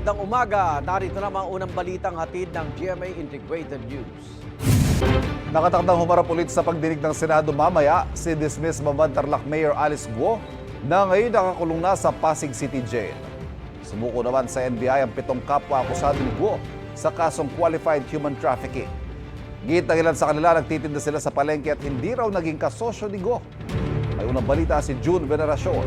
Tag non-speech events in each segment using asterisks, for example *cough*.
Magandang umaga. Narito naman ang unang balitang hatid ng GMA Integrated News. Nakatakdang humarap ulit sa pagdinig ng Senado mamaya si dismiss Mamban Tarlac Mayor Alice Guo na ngayon nakakulong na sa Pasig City Jail. Sumuko naman sa NBI ang pitong kapwa akusado ni Guo sa kasong qualified human trafficking. Git ng ilan sa kanila nagtitinda sila sa palengke at hindi raw naging kasosyo ni Guo. May unang balita si June Veneracion.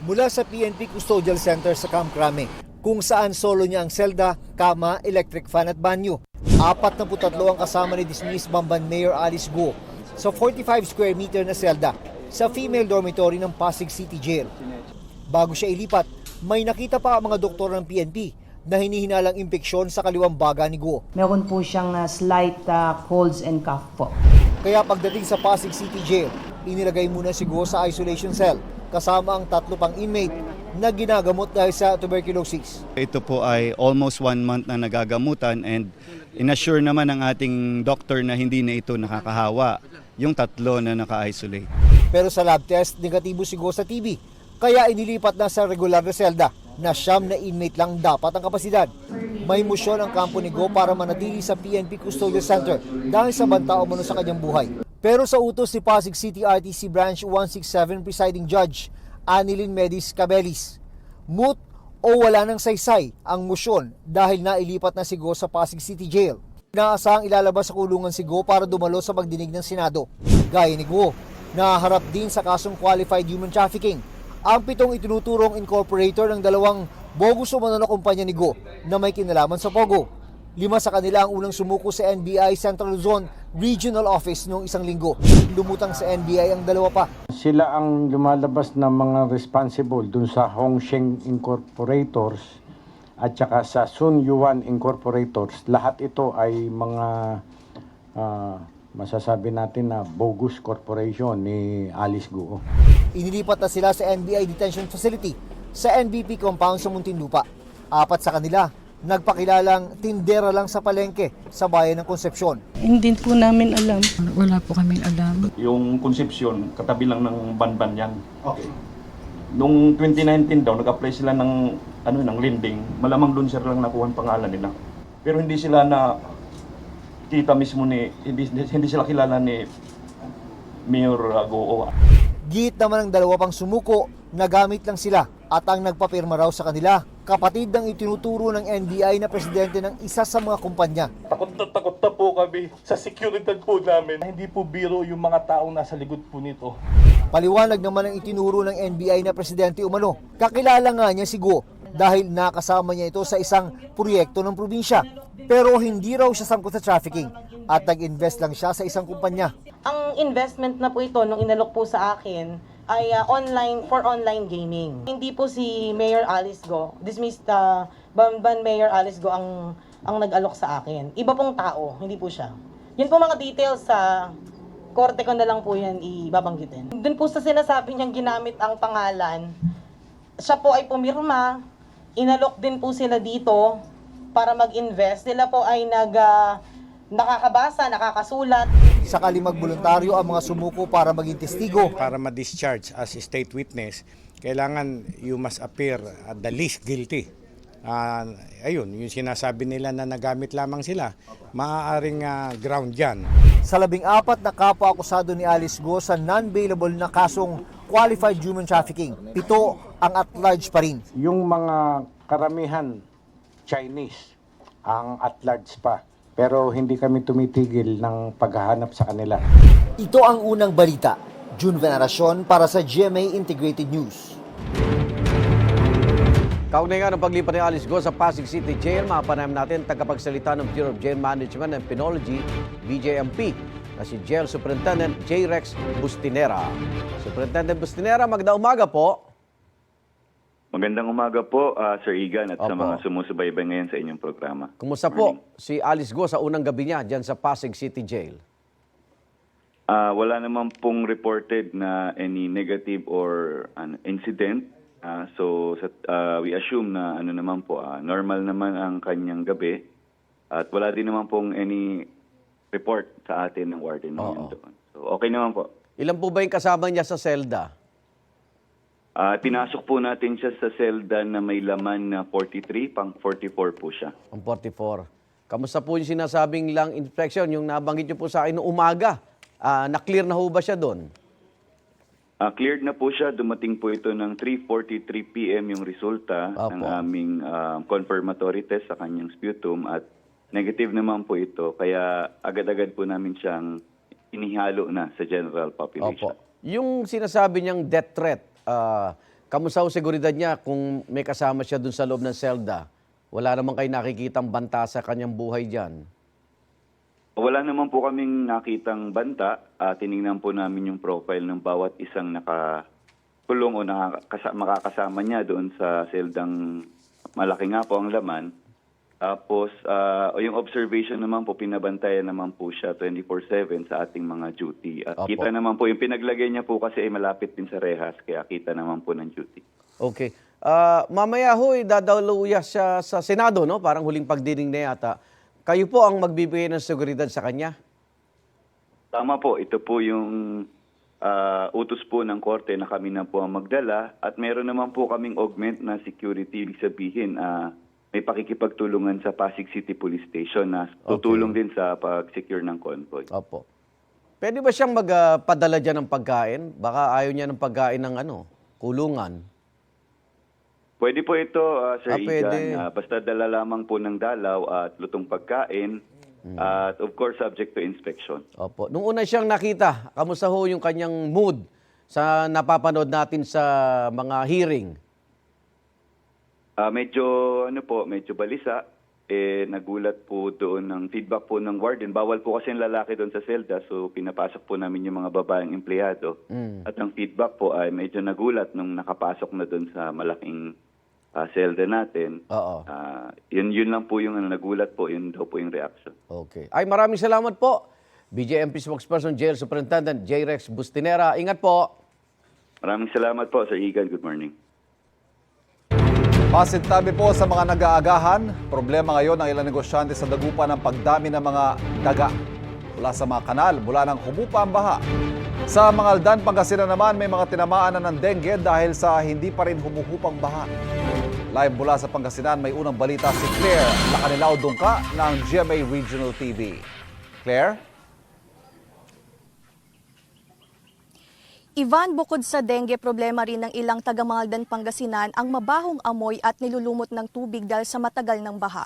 Mula sa PNP Custodial Center sa Camp Crame, kung saan solo niya ang selda, kama, electric fan at banyo. Apat na putatlo ang kasama ni dismissed Bamban Mayor Alice Go sa 45 square meter na selda sa female dormitory ng Pasig City Jail. Bago siya ilipat, may nakita pa ang mga doktor ng PNP na hinihinalang impeksyon sa kaliwang baga ni Go. Meron po siyang uh, slight uh, colds and cough po. Kaya pagdating sa Pasig City Jail, inilagay muna si Go sa isolation cell kasama ang tatlo pang inmate na ginagamot dahil sa tuberculosis. Ito po ay almost one month na nagagamutan and inassure naman ng ating doctor na hindi na ito nakakahawa yung tatlo na naka-isolate. Pero sa lab test, negatibo si Go sa TB. Kaya inilipat na sa regular na selda na siyam na inmate lang dapat ang kapasidad. May musyon ang kampo ni Go para manatili sa PNP Custodial Center dahil sa banta umano sa kanyang buhay. Pero sa utos ni Pasig City RTC Branch 167 Presiding Judge Anilin Medis Cabelis, moot o wala ng saysay ang musyon dahil nailipat na si Go sa Pasig City Jail. Inaasahang ilalabas sa kulungan si Go para dumalo sa pagdinig ng Senado. Gaya ni Go, naharap din sa kasong qualified human trafficking. Ang pitong itinuturong incorporator ng dalawang bogus umano na kumpanya ni Go na may kinalaman sa Pogo. Lima sa kanila ang unang sumuko sa NBI Central Luzon Regional Office noong isang linggo. Lumutang sa NBI ang dalawa pa. Sila ang lumalabas na mga responsible dun sa Hongsheng Incorporators at saka sa Sun Yuan Incorporators. Lahat ito ay mga ah, masasabi natin na bogus corporation ni Alice Guo. Inilipat na sila sa NBI Detention Facility sa NBP compound sa Muntinlupa. Apat sa kanila, nagpakilalang tindera lang sa palengke sa bayan ng Concepcion. Hindi po namin alam. Wala po kaming alam. yung konsepsyon, katabi lang ng banban yan. Okay. Nung 2019 daw, nag-apply sila ng, ano, ng lending. Malamang doon sila lang nakuha ang pangalan nila. Pero hindi sila na kita mismo ni, hindi, hindi sila kilala ni Mayor Goo. Git naman ng dalawa pang sumuko, nagamit lang sila at ang nagpapirma raw sa kanila. Kapatid ng itinuturo ng NBI na presidente ng isa sa mga kumpanya. Takot na takot na po kami sa seguridad po namin. Hindi po biro yung mga taong nasa likod po nito. Paliwanag naman ang itinuro ng NBI na presidente umano. Kakilala nga niya si Go dahil nakasama niya ito sa isang proyekto ng probinsya. Pero hindi raw siya sangkot sa trafficking at nag-invest lang siya sa isang kumpanya. Ang investment na po ito nung inalok po sa akin ay uh, online for online gaming. Hindi po si Mayor Alice Go, dismissed uh, Bamban Mayor Alice Go ang ang nag-alok sa akin. Iba pong tao, hindi po siya. Yun po mga details sa korte ko na lang po yan ibabanggitin. Doon po sa sinasabi niyang ginamit ang pangalan, siya po ay pumirma, inalok din po sila dito para mag-invest. Sila po ay nag, ah, nakakabasa, nakakasulat. Sakali magboluntaryo ang mga sumuko para maging testigo. para ma-discharge as state witness, kailangan you must appear at the least guilty. Ah, ayun, yung sinasabi nila na nagamit lamang sila, maaaring ah, ground yan. Sa labing apat na kapwa akusado ni Alice Go sa non-bailable na kasong qualified human trafficking, pito ang at large pa rin. Yung mga karamihan Chinese ang at large pa. Pero hindi kami tumitigil ng paghahanap sa kanila. Ito ang unang balita. June Veneracion para sa GMA Integrated News. Kaunay nga ng paglipat ni Alice Go sa Pasig City Jail, mapanayam natin tagapagsalita ng Bureau of Jail Management and Penology, BJMP, na si Jail Superintendent J. Rex Bustinera. Superintendent Bustinera, magda umaga po. Magandang umaga po, ah, Sir Igan, at sa Opo. mga sumusubaybay ngayon sa inyong programa. Kumusta po si Alice Go sa unang gabi niya dyan sa Pasig City Jail? Ah, wala naman pong reported na any negative or ano, incident. Ah, so sa, ah, we assume na ano naman po, ah, normal naman ang kanyang gabi. At wala din naman pong any report sa atin ng warden Oo. So okay naman po. Ilan po ba yung kasama niya sa selda? Ah, pinasok po natin siya sa selda na may laman na 43, pang 44 po siya. Ang 44. Kamusta po yung sinasabing lang inspection, yung nabanggit niyo po sa akin noong umaga? Ah, na-clear na ho ba siya doon? Ah, cleared na po siya. Dumating po ito ng 3.43 p.m. yung resulta Apo. ng aming ah, confirmatory test sa kanyang sputum at negative naman po ito. Kaya agad-agad po namin siyang inihalo na sa general population. Opo. Yung sinasabi niyang death threat, ah, kamusta ho seguridad niya kung may kasama siya doon sa loob ng selda? Wala naman kayo nakikitang banta sa kanyang buhay dyan. Wala naman po kaming nakitang banta. Ah, tiningnan po namin yung profile ng bawat isang nakakulong o nakakasa- makakasama niya doon sa seldang malaki nga po ang laman. Tapos, ah, yung observation naman po, pinabantayan naman po siya 24-7 sa ating mga duty. At Opo. kita naman po, yung pinaglagay niya po kasi ay malapit din sa rehas, kaya kita naman po ng duty. Okay. Ah, mamaya ho, eh, dadaluyas siya sa Senado, no? Parang huling pagdinig na yata. Kayo po ang magbibigay ng seguridad sa kanya? Tama po, ito po yung ah, utos po ng korte na kami na po ang magdala at meron naman po kaming augment na security, ibig sabihin ah, may pakikipagtulungan sa Pasig City Police Station na tutulong din sa pag-secure ng convoy. Opo. Pwede ba siyang magpadala dyan ng pagkain? Baka ayaw niya ng pagkain ng ano, kulungan. Pwede po ito, ah, Sir Ah. Igan. Ah, basta dala lamang po ng dalaw at lutong pagkain at of course subject to inspection. Opo. Nung una siyang nakita, kamusta ho yung kanyang mood sa napapanood natin sa mga hearing? Ah, medyo ano po, medyo balisa. Eh nagulat po doon ng feedback po ng warden. Bawal po kasi ang lalaki doon sa selda so pinapasok po namin yung mga babaeng empleyado. At ang feedback po ay medyo nagulat nung nakapasok na doon sa malaking ah, selda natin. Oo. Ah, yun yun lang po yung ano, nagulat po, yun daw po yung reaction. Okay. Ay, maraming salamat po. BJMP spokesperson, Jail Superintendent J. Rex Bustinera. Ingat po. Maraming salamat po, Sir Igan. Good morning. Pasintabi po sa mga nag-aagahan, problema ngayon ng ilang negosyante sa dagupan ng pagdami ng mga daga mula sa mga kanal mula nang humupa ang baha. Sa mga Aldan, Pangasinan naman may mga tinamaan na ng dengue dahil sa hindi pa rin humuhupang baha. Live mula sa Pangasinan, may unang balita si Claire Lacanilao Dungka ng GMA Regional TV. Claire? Ivan, bukod sa dengue, problema rin ng ilang taga-Maldan, Pangasinan ang mabahong amoy at nilulumot ng tubig dahil sa matagal ng baha.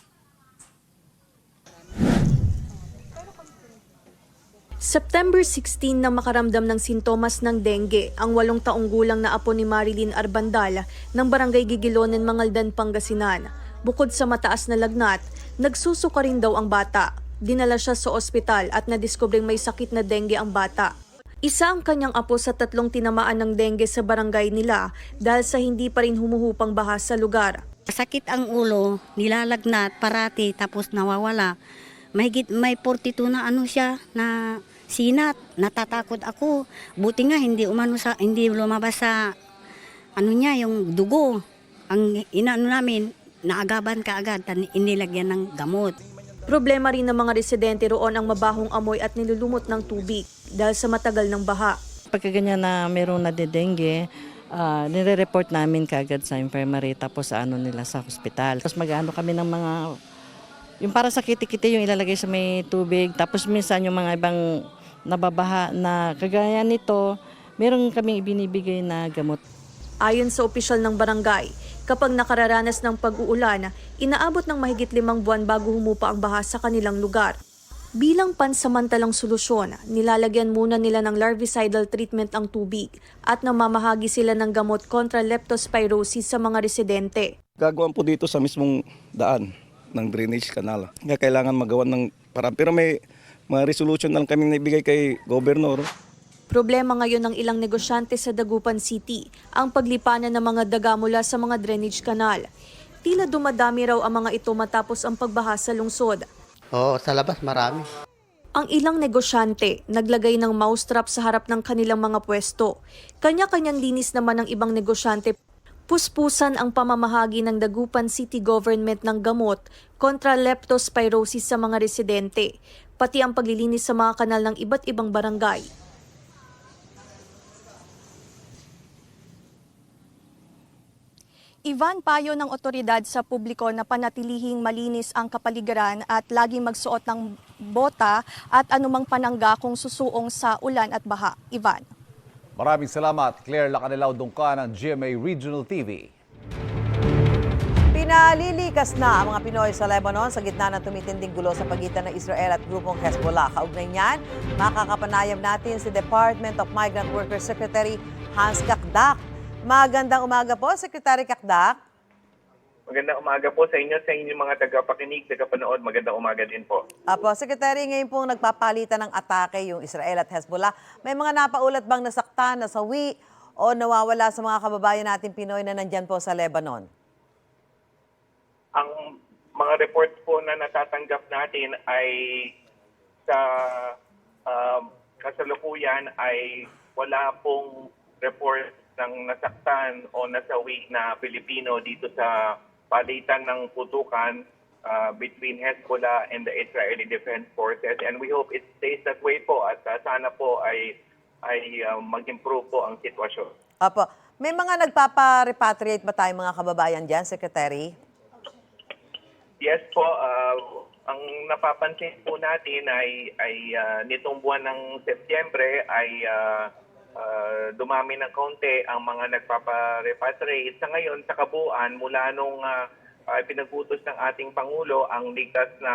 September 16 na makaramdam ng sintomas ng dengue ang walong taong gulang na apo ni Marilyn Arbandal ng Barangay Gigilonen, Mangaldan, Pangasinan. Bukod sa mataas na lagnat, nagsusuka rin daw ang bata. Dinala siya sa ospital at nadiskubring may sakit na dengue ang bata. Isa ang kanyang apo sa tatlong tinamaan ng dengue sa barangay nila dahil sa hindi pa rin humuhupang baha sa lugar. Sakit ang ulo, nilalagnat parati tapos nawawala. Mahigit may 42 na ano siya na sinat. Natatakot ako. Buti nga hindi umano sa hindi lumabas sa ano niya yung dugo. Ang inaano namin naagaban kaagad tan inilagyan ng gamot. Problema rin ng mga residente roon ang mabahong amoy at nilulumot ng tubig dahil sa matagal ng baha. Pagka ganyan na mayroong nadedengge, uh, nire-report namin kagad sa infirmary tapos sa ano nila sa hospital. Tapos mag-ano kami ng mga, yung para sa kiti-kiti yung ilalagay sa may tubig. Tapos minsan yung mga ibang nababaha na kagaya nito, meron kaming ibinibigay na gamot. Ayon sa opisyal ng barangay, kapag nakararanas ng pag-uulan, inaabot ng mahigit limang buwan bago humupa ang baha sa kanilang lugar. Bilang pansamantalang solusyon, nilalagyan muna nila ng larvicidal treatment ang tubig at namamahagi sila ng gamot kontra leptospirosis sa mga residente. Gagawin po dito sa mismong daan ng drainage canal. Kaya kailangan magawa ng parang pero may mga resolution lang kami naibigay kay governor. Problema ngayon ng ilang negosyante sa Dagupan City ang paglipanan ng mga daga mula sa mga drainage canal. Tila dumadami raw ang mga ito matapos ang pagbaha sa lungsod. Oo, sa labas marami. Ang ilang negosyante naglagay ng mousetrap sa harap ng kanilang mga pwesto. Kanya-kanyang linis naman ng ibang negosyante. Puspusan ang pamamahagi ng Dagupan City Government ng gamot kontra leptospirosis sa mga residente, pati ang paglilinis sa mga kanal ng iba't ibang barangay. Ivan payo ng otoridad sa publiko na panatilihing malinis ang kapaligiran at laging magsuot ng bota at anumang panangga kung susuong sa ulan at baha. Ivan. Maraming salamat, Claire Lacanilaw Dungka ng GMA Regional TV. Pinalilikas na ang mga Pinoy sa Lebanon sa gitna ng tumitinding gulo sa pagitan ng Israel at grupong Hezbollah. Kaugnay niyan, makakapanayam natin si Department of Migrant Workers Secretary Hans Kakdak. Magandang umaga po, Secretary Kakdak. Magandang umaga po sa inyo, sa inyong mga tagapakinig, tagapanood. Magandang umaga din po. Apo, Secretary, ngayon pong nagpapalitan ng atake yung Israel at Hezbollah. May mga napaulat bang nasaktan, nasawi o nawawala sa mga kababayan natin Pinoy na nandyan po sa Lebanon? Ang mga report po na natatanggap natin ay sa um, kasalukuyan ay wala pong report ng nasaktan o nasawi na Pilipino dito sa palitan ng putukan uh, between Hezbollah and the Israeli Defense Forces and we hope it stays that way po at uh, sana po ay ay uh, mag-improve po ang sitwasyon. Apo, may mga nagpapa-repatriate ba tayong mga kababayan dyan, Secretary? Yes po, uh, ang napapansin po natin ay ay uh, nitong buwan ng Setyembre ay uh, uh, dumami ng kaunti ang mga nagpapa-repatriate. Sa ngayon, sa kabuuan, mula nung uh, uh, pinagputos ng ating Pangulo ang ligtas na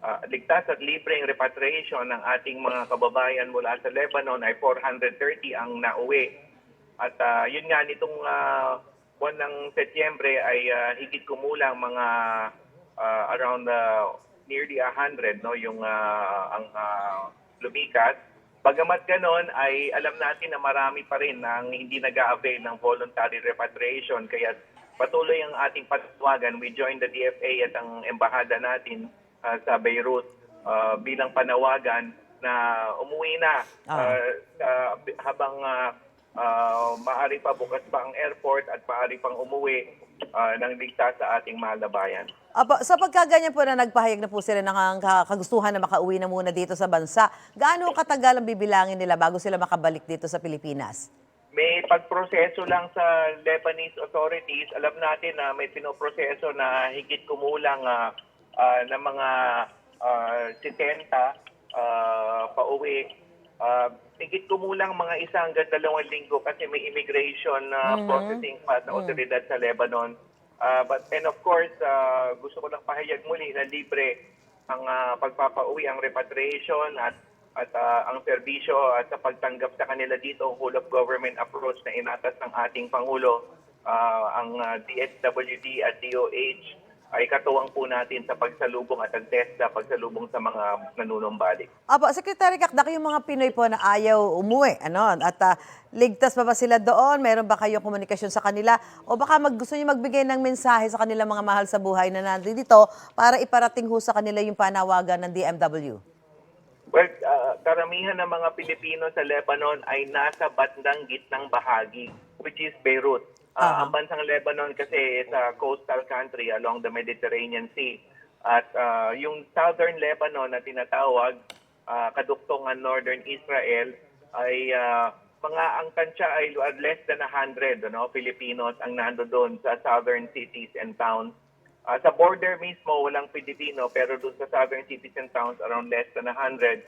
uh, ligtas at libreng repatriation ng ating mga kababayan mula sa Lebanon ay 430 ang nauwi. At uh, yun nga, nitong uh, buwan ng Setyembre ay uh, higit kumulang mga uh, around uh, nearly 100 no yung uh, ang uh, lumikas. Bagamat ganon ay alam natin na marami pa rin ang hindi nag-avail ng voluntary repatriation kaya patuloy ang ating patawagan. We joined the DFA at ang embahada natin uh, sa Beirut uh, bilang panawagan na umuwi na uh, uh, habang uh, uh, maaari pa bukas pa ang airport at maaari pang umuwi uh, ng ligtas sa ating mahal na bayan. Apo, sa pagkaganyan po na nagpahayag na po sila ng ka- kagustuhan na makauwi na muna dito sa bansa, gaano katagal ang bibilangin nila bago sila makabalik dito sa Pilipinas? May pagproseso lang sa Lebanese authorities. Alam natin na may pinoproseso na higit kumulang uh, uh, ng mga uh, 70 uh, pauwi. Uh, higit kumulang mga isa hanggang dalawang linggo kasi may immigration uh, Mhm. processing pa na otoridad sa Lebanon. Uh, but and of course, uh, gusto ko lang pahayag muli na libre ang uh, pagpapauwi, ang repatriation at at uh, ang serbisyo at sa pagtanggap sa kanila dito, whole of government approach na inatas ng ating Pangulo, uh, ang uh, DSWD at DOH ay katuwang po natin sa pagsalubong at ang TESDA pagsalubong sa mga nanunumbalik. Apo, Secretary Kakdak, yung mga Pinoy po na ayaw umuwi, ano, at ah, ligtas pa ba sila doon? Meron ba kayong komunikasyon sa kanila? O baka mag, gusto niyo magbigay ng mensahe sa kanilang mga mahal sa buhay na nandito para iparating ho sa kanila yung panawagan ng DMW? Well, uh, karamihan ng mga Pilipino sa Lebanon ay nasa bandang gitnang bahagi, which is Beirut. Uh, Ang bansang Lebanon kasi is a coastal country along the Mediterranean Sea. At uh, yung southern Lebanon na tinatawag, uh, kaduktungan northern Israel, ay uh, mga ang tansya ay less than 100 ano, Filipinos ang nando doon sa southern cities and towns. Uh, sa border mismo, walang Pilipino, pero doon sa southern cities and towns, around less than 100.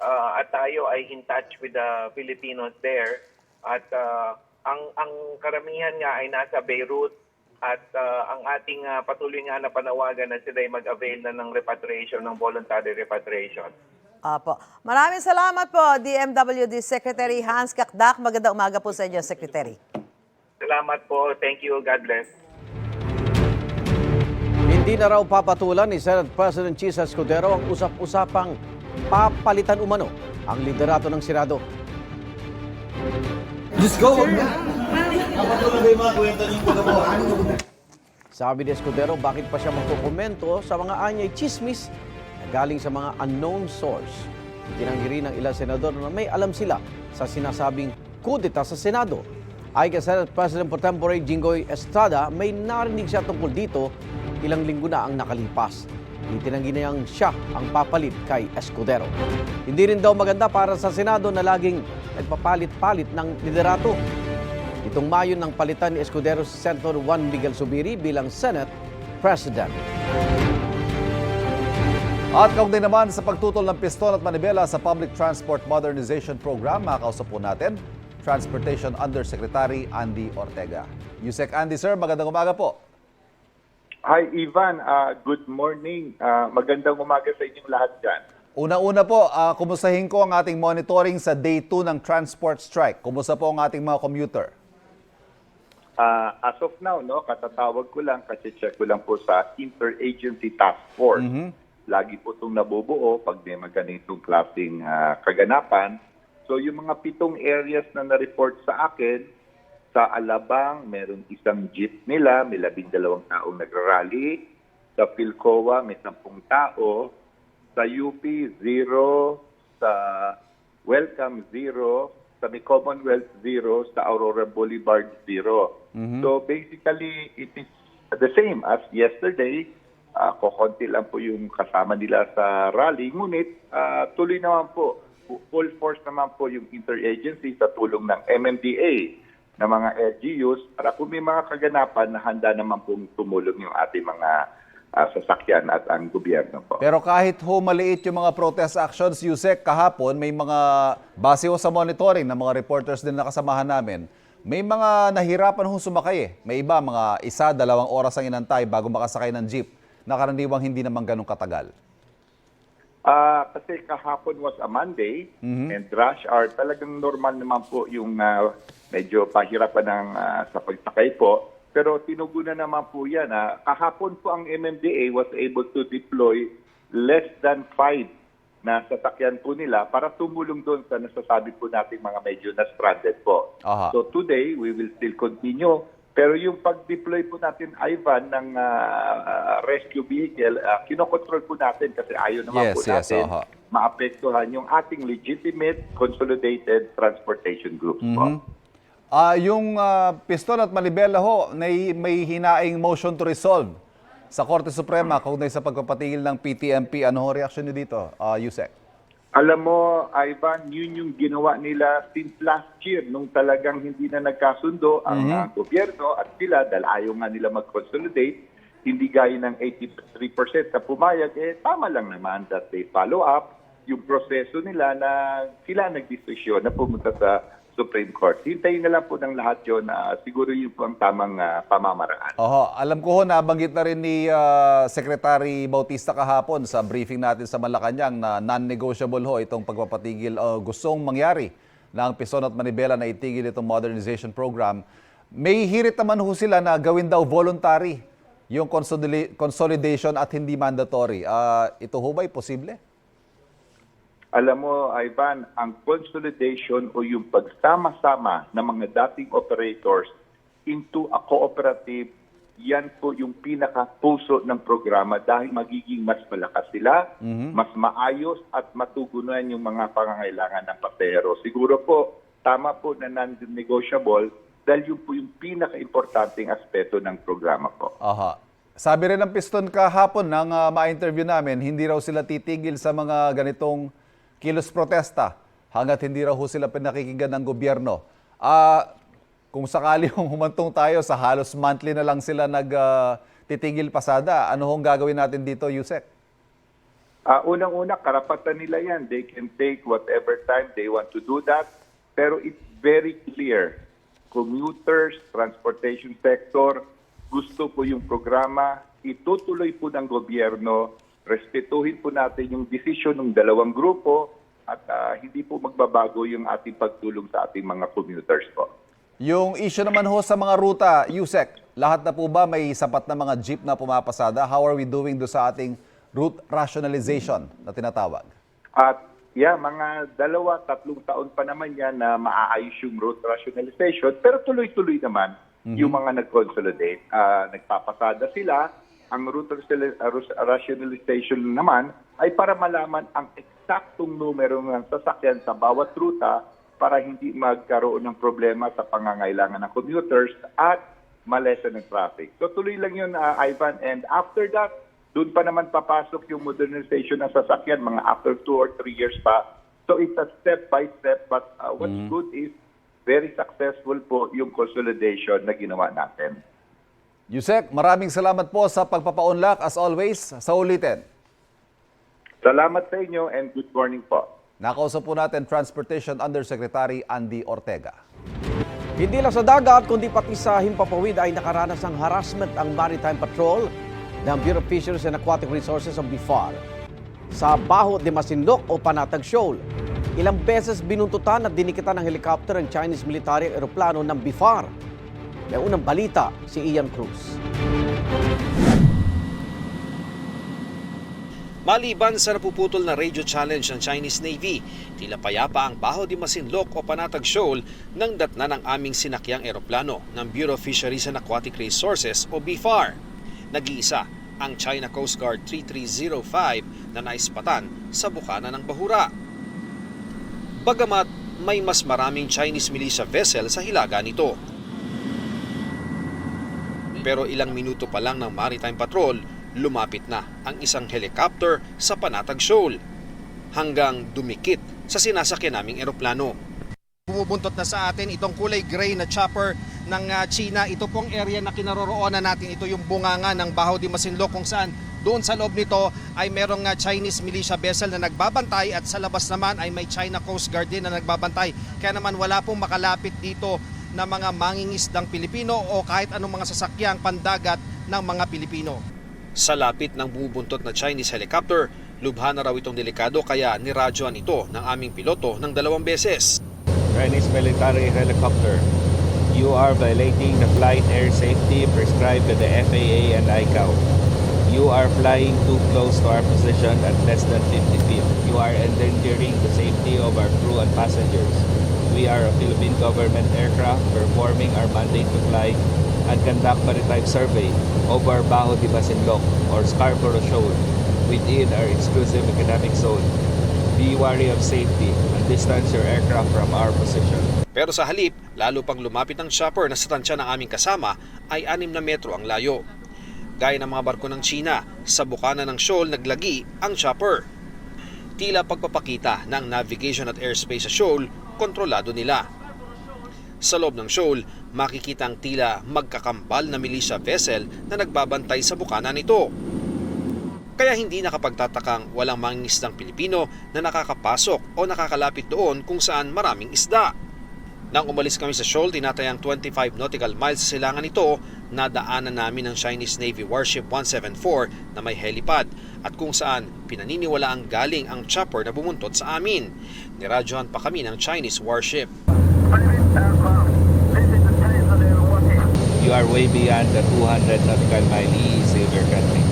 Uh, at tayo ay in touch with the Filipinos there. At uh, ang ang karamihan nga ay nasa Beirut at uh, ang ating uh, patuloy nga na panawagan na sila ay mag-avail na ng repatriation, ng voluntary repatriation. Apo. Maraming salamat po, DMWD Secretary Hans Kakdak. Magandang umaga po sa inyo, Secretary. Salamat po. Thank you. God bless. Hindi na raw papatulan ni Senate President Chisa Escudero ang usap-usapang papalitan umano ang liderato ng Senado. Let's go! Sabi ni Escudero, bakit pa siya magkukomento sa mga anyay chismis na galing sa mga unknown source. Itinanggi rin ng ilang senador na may alam sila sa sinasabing kudeta sa Senado. Ay Senate President Pro Tempore Jinggoy Estrada, may narinig siya tungkol dito ilang linggo na ang nakalipas. Itinanggi niyang siya ang papalit kay Escudero. Hindi rin daw maganda para sa Senado na laging nagpapalit-palit ng liderato. Itong Mayo ng palitan ni Escudero Senator Juan Miguel Subiri bilang Senate President. At kaugnay naman sa pagtutol ng piston at manibela sa Public Transport Modernization Program, makakausap po natin Transportation Undersecretary Andy Ortega. Yusek Andy, sir, magandang umaga po. Hi Ivan, Ah, good morning. Ah, magandang umaga sa inyong lahat dyan. Una-una po, ah, kumustahin ko ang ating monitoring sa day 2 ng transport strike. Kumusta po ang ating mga commuter? Ah, as of now, no, katatawag ko lang kasi check ko lang po sa Interagency Task Force. Lagi po itong nabubuo pag may mga ganitong klaseng ah, kaganapan. So yung mga pitong areas na na-report sa akin, sa Alabang, meron isang jeep nila, may labing dalawang taong nagrarally. Sa Philcoa, may sampung tao. Sa UP, zero. Sa Welcome, zero. Sa may Commonwealth, zero. Sa Aurora Boulevard, zero. So basically, it is the same as yesterday. Uh, kokonti lang po yung kasama nila sa rally. Ngunit ah, tuloy naman po, full force naman po yung interagency sa tulong ng MMDA na mga LGUs para kung may mga kaganapan na handa naman pong tumulong yung ating mga ah, sasakyan at ang gobyerno po. Pero kahit ho maliit yung mga protest actions, Yusek, kahapon may mga, base ho sa monitoring ng mga reporters din na kasamahan namin, may mga nahirapan ho sumakay eh. May iba, mga isa, dalawang oras ang inantay bago makasakay ng jeep na karaniwang hindi naman ganun katagal. Ah, kasi kahapon was a Monday and rush hour. Talagang normal naman po yung ah, medyo pahirapan ng ah, sa pagsakay po. Pero tinugunan naman po yan. ah. kahapon po ang MMDA was able to deploy less than five na sasakyan po nila para tumulong doon sa nasasabi po natin mga medyo na stranded po. Aha. So today, we will still continue. Pero yung pag-deploy po natin, Ivan, ng ah, rescue vehicle, uh, kinokontrol po natin kasi ayaw naman Yes, po yes, natin aha. maapektuhan yung ating legitimate consolidated transportation groups po. Mhm. Ah, yung ah, piston at malibela ho, may, may hinaing motion to resolve sa Korte Suprema kaugnay sa pagpapatigil ng PTMP. Ano ho reaksyon niyo dito, ah, Yusek? Alam mo, Ivan, yun yung ginawa nila since last year nung talagang hindi na nagkasundo ang Mhm. ah, gobyerno at sila dahil ayaw nga nila mag-consolidate, hindi gaya ng 83% na pumayag, eh tama lang naman that they follow up yung proseso nila na sila nagdesisyon na pumunta sa Supreme Court. Hintayin na lang po ng lahat yun na siguro yun po ang tamang ah, pamamaraan. Oho, alam ko ho, nabanggit na rin ni ah, Secretary Bautista kahapon sa briefing natin sa Malacanang na non-negotiable ho itong pagpapatigil o gustong mangyari ng Pison at Manibela na itigil itong modernization program. May hirit naman ho sila na gawin daw voluntary yung consolida- consolidation at hindi mandatory. Ah, ito ho ba'y posible? Alam mo, Ivan, ang consolidation o yung pagsama-sama ng mga dating operators into a cooperative, yan po yung pinaka-puso ng programa dahil magiging mas malakas sila, mas maayos at matugunan yung mga pangangailangan ng pasero. Siguro po, tama po na non-negotiable dahil yun po yung pinaka-importanting aspeto ng programa po. Aha. Sabi rin ng piston kahapon nang ah, ma-interview namin, hindi raw sila titigil sa mga ganitong kilos protesta hanggat hindi raw sila pinakikinggan ng gobyerno. Ah, kung sakali *laughs* hong humantong tayo sa halos monthly na lang sila nag-titigil pasada, ano hong gagawin natin dito, Yusek? Ah, unang-una, karapatan nila yan. They can take whatever time they want to do that. Pero it's very clear. Commuters, transportation sector, gusto po yung programa. Itutuloy po ng gobyerno. Respetuhin po natin yung desisyon ng dalawang grupo at ah, hindi po magbabago yung ating pagtulong sa ating mga commuters po. Yung issue naman ho sa mga ruta, Yusek, lahat na po ba may sapat na mga jeep na pumapasada? How are we doing do sa ating route rationalization na tinatawag? At yeah, mga dalawa, tatlong taon pa naman yan na maaayos yung route rationalization. Pero tuloy-tuloy naman yung mga nag-consolidate. Ah, nagpapasada sila. Ang ah, ras- rationalization naman ay para malaman ang eksaktong numero ng sasakyan sa bawat ruta para hindi magkaroon ng problema sa pangangailangan ng commuters at malesen ng traffic. So tuloy lang yun, ah, Ivan. And after that, doon pa naman papasok yung modernization ng sasakyan, mga after two or three years pa. So it's a step by step. But uh, what's good is very successful po yung consolidation na ginawa natin. Yusek, maraming salamat po sa pagpapaunlak as always sa ulitin. Salamat sa inyo and good morning po. Nakausap po natin Transportation Undersecretary Andy Ortega. Hindi lang sa dagat, kundi pati sa himpapawid ay nakaranas ng harassment ang Maritime Patrol ng Bureau of Fisheries and Aquatic Resources of BIFAR sa Baho de Masinloc o Panatag Shoal. Ilang beses binuntutan at dinikitan ng helicopter ang Chinese military aeroplano ng BIFAR. May unang balita si Ian Cruz. Maliban sa napuputol na radio challenge ng Chinese Navy, tila payapa ang Baho de Masinloc o Panatag Shoal nang datna ng aming sinakyang eroplano ng Bureau of Fisheries and Aquatic Resources o BFAR. Nag-iisa ang China Coast Guard 3305 na naispatan sa bukana ng Bahura. Bagamat may mas maraming Chinese militia vessel sa hilaga nito. Pero ilang minuto pa lang ng Maritime Patrol, lumapit na ang isang helicopter sa Panatag Shoal hanggang dumikit sa sinasakyan naming eroplano. Bumubuntot na sa atin itong kulay gray na chopper ng ah, China. Ito pong area na kinaroroonan natin. Ito yung bunganga ng Baho de Masinloc kung saan doon sa loob nito ay merong ah, Chinese militia vessel na nagbabantay at sa labas naman ay may China Coast Guard din na nagbabantay. Kaya naman wala pong makalapit dito na mga mangingisdang Pilipino o kahit anong mga sasakyang pandagat ng mga Pilipino. Sa lapit ng bumubuntot na Chinese helicopter, lubha na raw itong delikado kaya niradyoan ito ng aming piloto ng dalawang beses. Chinese military helicopter. You are violating the flight air safety prescribed by the FAA and ICAO. You are flying too close to our position at less than 50 feet. You are endangering the safety of our crew and passengers. We are a Philippine government aircraft performing our mandate to fly and conduct maritime survey over Baho de Masinloc or Scarborough Shoal within our exclusive economic zone. Be wary of safety and distance your aircraft from our position. Pero sa halip, lalo pang lumapit ang chopper na sa tansya ng aming kasama ay 6 na metro ang layo. Gaya ng mga barko ng China, sa bukana ng shoal naglagi ang chopper. Tila pagpapakita ng navigation at airspace sa shoal, kontrolado nila. Sa loob ng shoal, makikita ang tila magkakambal na militia vessel na nagbabantay sa bukana nito. Kaya hindi nakapagtatakang walang mangingisdang Pilipino na nakakapasok o nakakalapit doon kung saan maraming isda. Nang umalis kami sa shoal, tinatayang 25 nautical miles sa silangan nito, nadaanan namin ang Chinese Navy Warship 174 na may helipad at kung saan pinaniniwala ang galing ang chopper na bumuntot sa amin. Niradyohan pa kami ng Chinese warship. You are way beyond the 200 nautical mile of your country.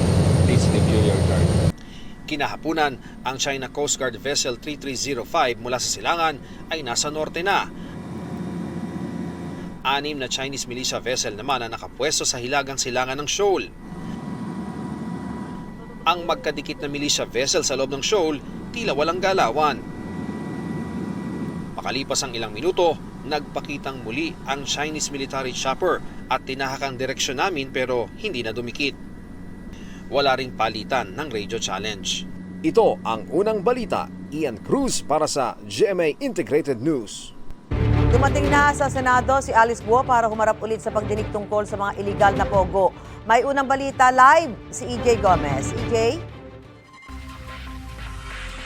Please review your chart. Kinahapunan, ang China Coast Guard Vessel 3305 mula sa silangan ay nasa norte na. Anim na Chinese militia vessel naman ang nakapwesto sa hilagang silangan ng shoal. Ang magkadikit na militia vessel sa loob ng shoal, tila walang galawan. Makalipas ang ilang minuto, nagpakitang muli ang Chinese military chopper at tinahak ang direksyon namin pero hindi na dumikit. Wala ring palitan ng radio challenge. Ito ang unang balita. Ian Cruz para sa GMA Integrated News. Dumating na sa Senado si Alice Guo para humarap ulit sa pagdinig tungkol sa mga illegal na pogo. May unang balita live si EJ Gomez. EJ?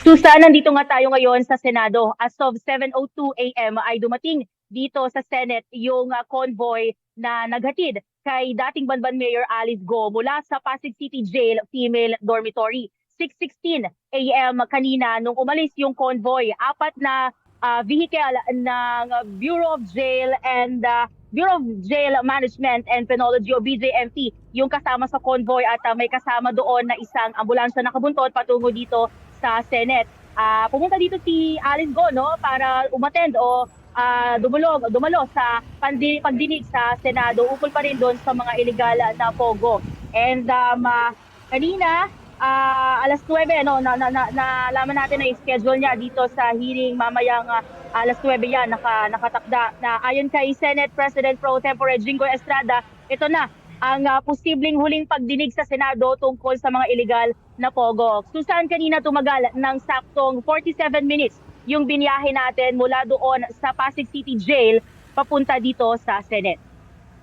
Susan, nandito nga tayo ngayon sa Senado. As of 7.02 a.m. ay dumating dito sa Senate yung uh, convoy na naghatid kay dating Banban Mayor Alice Go mula sa Pasig City Jail Female Dormitory. 6.16 a.m. kanina nung umalis yung convoy. Apat na uh, vehicle ng Bureau of Jail and uh, Bureau of Jail Management and Penology o BJMP yung kasama sa convoy at uh, may kasama doon na isang ambulansya na kabuntot patungo dito sa Senate. Ah, pumunta dito si Alice Go no para umattend o ah, dumulog, dumalo sa pandi, pagdinig sa Senado ukol pa rin doon sa mga illegal na pogo. And um, ah, kanina ah, alas 9 no na, na, na, nalaman natin na schedule niya dito sa hearing mamayang ah, alas 9 yan naka, nakatakda na ayon kay Senate President Pro Tempore Jingo Estrada ito na ang ah, posibleng huling pagdinig sa Senado tungkol sa mga illegal na pogo. Susan, kanina tumagal ng saktong 47 minutes yung binyahe natin mula doon sa Pasig City Jail papunta dito sa Senate.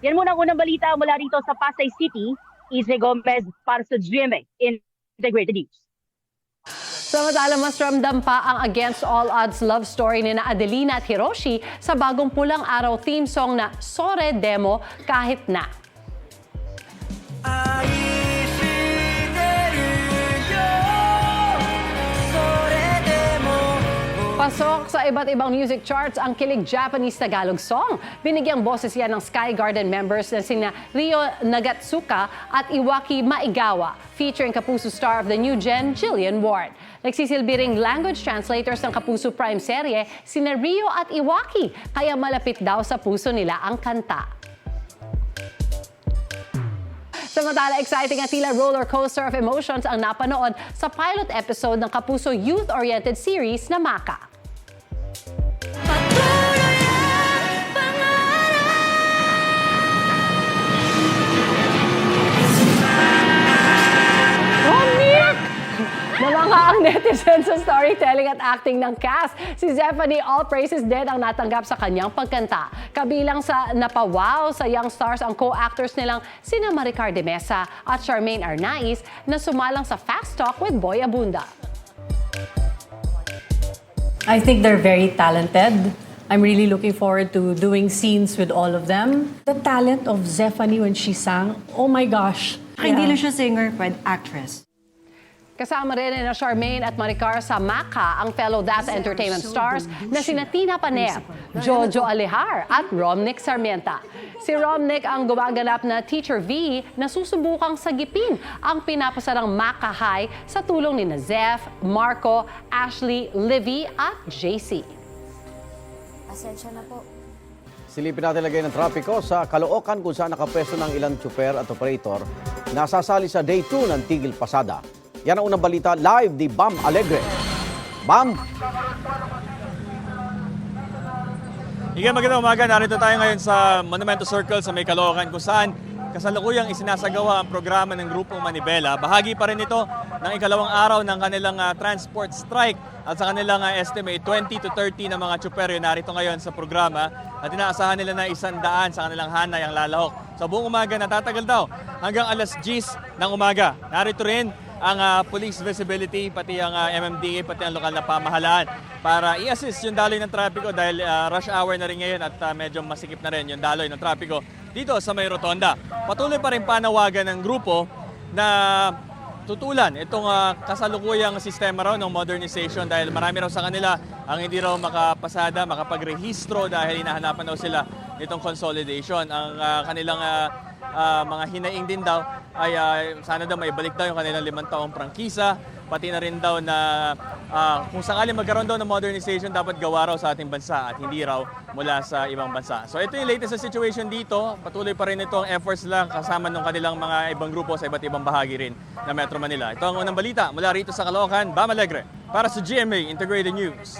Yan muna ang unang balita mula rito sa Pasay City. Izzy Gomez para sa GMA Integrated News. Samantala, mas ramdam pa ang Against All Odds love story ni na Adelina at Hiroshi sa bagong pulang araw theme song na Sore Demo Kahit Na. Pasok sa iba't ibang music charts ang kilig Japanese Tagalog song. Binigyang boses yan ng Sky Garden members na sina Rio Nagatsuka at Iwaki Maigawa, featuring Kapuso star of the new gen, Jillian Ward. Nagsisilbi ring language translators ng Kapuso Prime serye, sina Rio at Iwaki, kaya malapit daw sa puso nila ang kanta. Samantala, exciting at tila roller coaster of emotions ang napanood sa pilot episode ng Kapuso youth-oriented series na Maka. Romnick! Namanga ang netizens sa storytelling at acting ng cast. Si Zephanie All Praises din ang natanggap sa kanyang pagkanta. Kabilang sa napawaw sa Young Stars ang co-actors nilang sina Maricar de Mesa at Charmaine Arnaiz na sumalang sa Fast Talk with Boy Abunda. I think they're very talented. I'm really looking forward to doing scenes with all of them. The talent of Zephanie when she sang, oh my gosh. Hindi lang siya singer, but actress. Kasama rin na Charmaine at Maricar sa Maka ang fellow Das Entertainment stars na sina Tina Paner, Jojo Alihar at Romnick Sarmienta. Si Romnick ang gumaganap na Teacher V na susubukang sagipin ang pinapasarang Maka High sa tulong ni Zeph, Marco, Ashley, Livy at JC. Pasensya na po. Silipin natin lagay ng trapiko sa Caloocan kung saan nakapwesto ng ilang tsuper at operator na sasali sa Day 2 ng Tigil Pasada. Yan ang unang balita live ni Bam Alegre. Bam! Igen, magandang umaga. Narito tayo ngayon sa Monumento Circle sa May Caloocan kung saan kasalukuyang isinasagawa ang programa ng Grupo Manibela. Bahagi pa rin ito ng ikalawang araw ng kanilang ah, transport strike at sa kanilang ah, estimate 20 to 30 na mga tsuperyo narito ngayon sa programa at inaasahan nila na isang daan sa kanilang hanay ang lalahok. Sa buong umaga natatagal daw hanggang alas 10 ng umaga. Narito rin ang ah, police visibility, pati ang ah, MMDA, pati ang lokal na pamahalaan para i-assist yung daloy ng trapiko dahil ah, rush hour na rin ngayon at ah, medyo masikip na rin yung daloy ng trapiko dito sa may rotonda. Patuloy pa rin panawagan ng grupo na tutulan itong ah, kasalukuyang sistema raw ng modernization dahil marami raw sa kanila ang hindi raw makapasada, makapagrehistro dahil hinahanapan daw sila nitong consolidation. Ang ah, kanilang ah, ah, mga hinaing din daw ay ah, sana daw may balik daw yung kanilang limang taong prangkisa pati na rin daw na ah, kung sakali magkaroon daw ng modernization dapat gawa raw sa ating bansa at hindi raw mula sa ibang bansa. So ito yung latest na situation dito. Patuloy pa rin ito ang efforts lang kasama ng kanilang mga ibang grupo sa iba't ibang bahagi rin ng Metro Manila. Ito ang unang balita mula rito sa Caloocan, Bam Alegre para sa GMA Integrated News.